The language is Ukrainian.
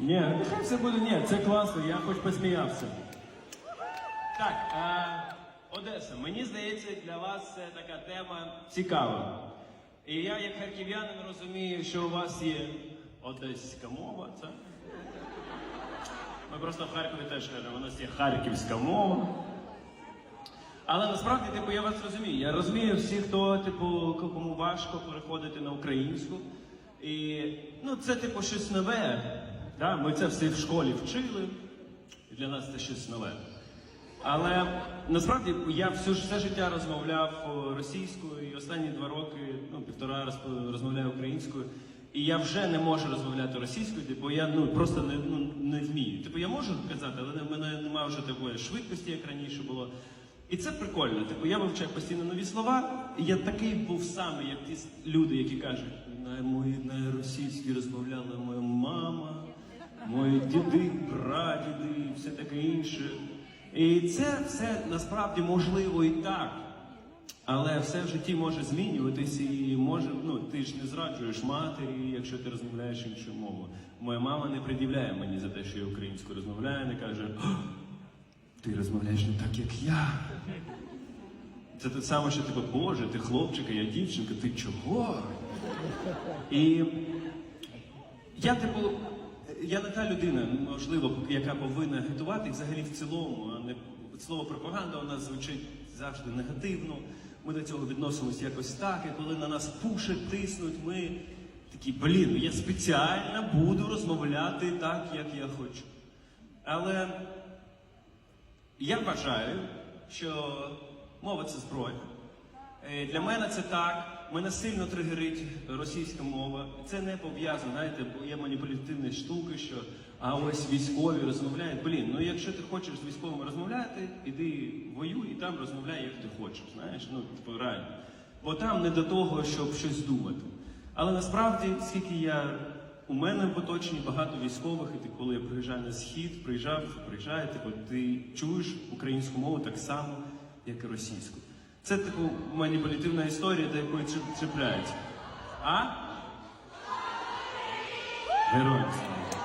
Ні, нехай все буде, ні, це класно, я хоч посміявся. Так, е, Одеса, мені здається, для вас це така тема цікава. І я, як харків'янин, розумію, що у вас є одеська мова, це? Ми просто в Харкові теж кажемо, у нас є харківська мова. Але насправді, типу, я вас розумію. Я розумію всіх, хто, типу, кому важко переходити на українську. І ну, це, типу, щось нове. Да? Ми це все в школі вчили, і для нас це щось нове. Але насправді я все, все життя розмовляв російською, і останні два роки, ну, півтора раз розмовляю українською. І я вже не можу розмовляти російською, бо я ну, просто не, ну, не вмію. Типу, я можу казати, але в мене немає вже такої швидкості, як раніше було. І це прикольно. Типу, я вивчаю постійно нові слова, і я такий був самий, як ті люди, які кажуть, на мої діди, прадіди, все таке інше. І це все насправді можливо і так. Але все в житті може змінюватись і може, ну ти ж не зраджуєш матері, якщо ти розмовляєш іншою мовою. Моя мама не приділяє мені за те, що я українською розмовляю, не каже, ти розмовляєш не так, як я. Це те саме, що типу, Боже, ти хлопчик, а я дівчинка, ти чого? І я, типу, я не та людина, можливо, яка повинна агітувати і взагалі в цілому, а не слово пропаганда у нас звучить завжди негативно. Ми до цього відносимось якось так, і коли на нас пушать, тиснуть, ми такі, блін, я спеціально буду розмовляти так, як я хочу. Але я вважаю, що мова це зброя. Е, Для мене це так. Мене сильно тригерить російська мова. Це не пов'язано, знаєте, бо є маніпулятивні штуки, що а ось військові розмовляють. Блін, ну якщо ти хочеш з військовими розмовляти, іди воюй і там розмовляй, як ти хочеш. Знаєш, ну типу реально. Бо там не до того, щоб щось думати. Але насправді, скільки я у мене в оточенні багато військових, і ти, коли я приїжджаю на схід, приїжджав, приїжджаю, типу, ти чуєш українську мову так само, як і російську. Це типу маніпулятивна історія, до якої メロンです。ね